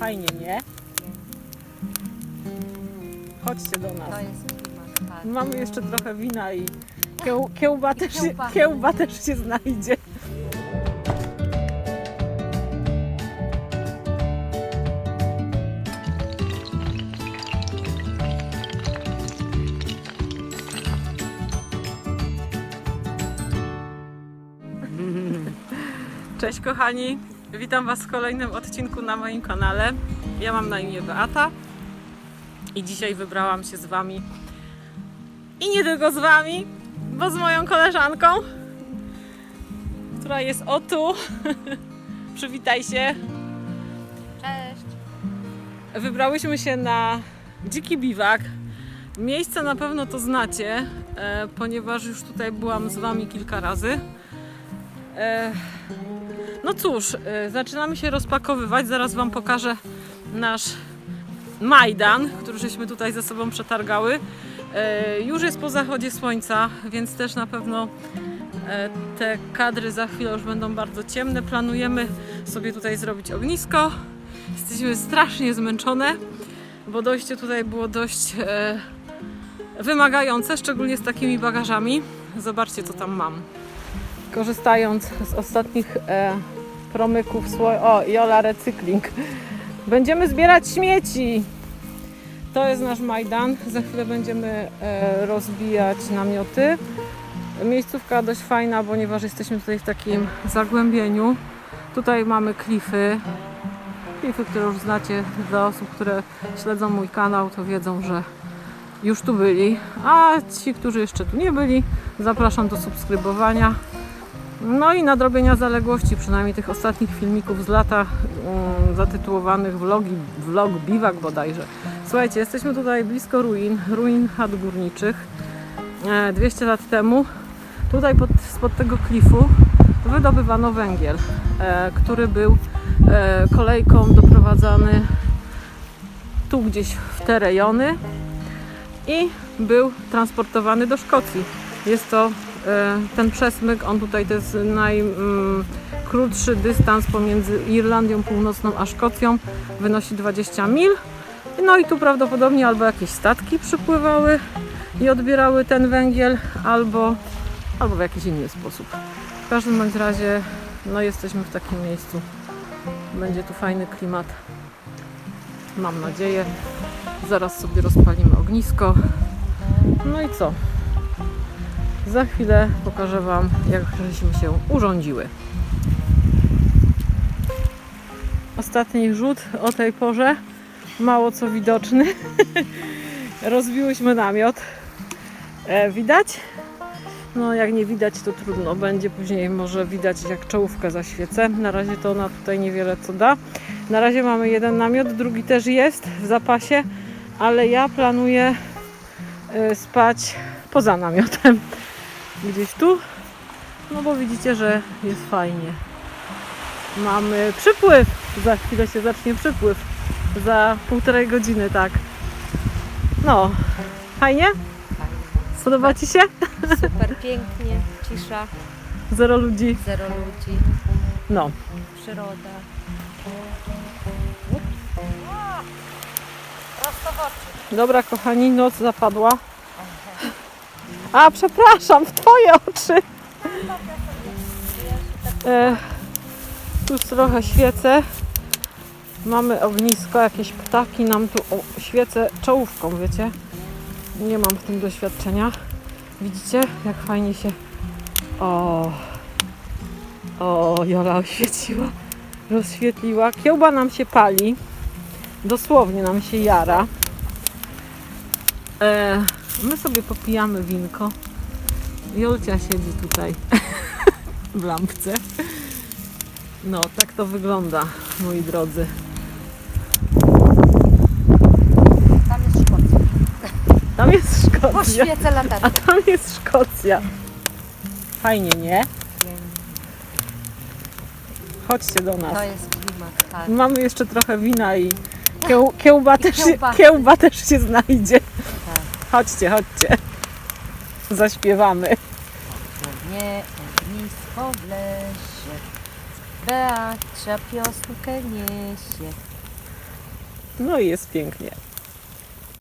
Fajnie, nie? Chodźcie do To nas. jest klimat, tak. Mamy jeszcze trochę wina i kieł, kiełba, też się, kiełba. kiełba też się znajdzie. Cześć kochani, witam Was w kolejnym odcinku na moim kanale. Ja mam na imię Beata i dzisiaj wybrałam się z Wami i nie tylko z Wami, bo z moją koleżanką, która jest o tu. Przywitaj się. Cześć. Wybrałyśmy się na dziki biwak. Miejsce na pewno to znacie, e, ponieważ już tutaj byłam z Wami kilka razy. E, no cóż, e, zaczynamy się rozpakowywać. Zaraz Wam pokażę nasz Majdan, który żeśmy tutaj ze sobą przetargały. E, już jest po zachodzie słońca, więc też na pewno te kadry za chwilę już będą bardzo ciemne. Planujemy sobie tutaj zrobić ognisko. Jesteśmy strasznie zmęczone, bo dojście tutaj było dość wymagające, szczególnie z takimi bagażami. Zobaczcie, co tam mam. Korzystając z ostatnich e, promyków słońca. O, Jola Recykling. Będziemy zbierać śmieci. To jest nasz Majdan. Za chwilę będziemy e, rozbijać namioty. Miejscówka dość fajna, ponieważ jesteśmy tutaj w takim zagłębieniu. Tutaj mamy klify. Klify, które już znacie dla osób, które śledzą mój kanał, to wiedzą, że już tu byli. A ci, którzy jeszcze tu nie byli, zapraszam do subskrybowania. No i nadrobienia zaległości, przynajmniej tych ostatnich filmików z lata um, zatytułowanych vlogi, vlog biwak bodajże. Słuchajcie, jesteśmy tutaj blisko ruin, ruin chat górniczych. E, 200 lat temu tutaj pod, spod tego klifu wydobywano węgiel, e, który był e, kolejką doprowadzany tu gdzieś w te rejony i był transportowany do Szkocji. Jest to ten przesmyk, on tutaj to jest najkrótszy dystans pomiędzy Irlandią Północną a Szkocją, wynosi 20 mil. No i tu prawdopodobnie albo jakieś statki przypływały i odbierały ten węgiel, albo, albo w jakiś inny sposób. W każdym bądź razie no jesteśmy w takim miejscu. Będzie tu fajny klimat. Mam nadzieję. Zaraz sobie rozpalimy ognisko. No i co? Za chwilę pokażę Wam, jak żeśmy się urządziły. Ostatni rzut o tej porze, mało co widoczny. Rozbiłyśmy namiot. E, widać? No jak nie widać to trudno, będzie później może widać jak czołówkę zaświecę. Na razie to ona tutaj niewiele co da. Na razie mamy jeden namiot, drugi też jest w zapasie, ale ja planuję e, spać poza namiotem. Gdzieś tu. No bo widzicie, że jest fajnie. Mamy przypływ. Za chwilę się zacznie przypływ. Za półtorej godziny, tak. No, fajnie? Podoba Ci się? Super pięknie, cisza, Zero ludzi. zero ludzi, No. przyroda. Dobra, kochani, noc zapadła. A, przepraszam, w Twoje oczy. E, tu już trochę świecę. Mamy ognisko, jakieś ptaki nam tu o, świecę czołówką, wiecie? Nie mam w tym doświadczenia. Widzicie, jak fajnie się... O, o, Jola oświeciła, rozświetliła. Kiełba nam się pali. Dosłownie nam się jara. E, my sobie popijamy winko. Jolcia siedzi tutaj w lampce. No, tak to wygląda, moi drodzy. Tam jest Szkocja. Tam jest Szkocja, Poświecę a latarką. tam jest Szkocja. Fajnie, nie? Chodźcie do nas. To jest klimat, tak. Mamy jeszcze trochę wina i kieł, kiełba, też, się- kiełbasy. kiełba też się znajdzie. Chodźcie, chodźcie. Zaśpiewamy. Nie ognisko w lesie, Beacia piosenkę niesie. No i jest pięknie.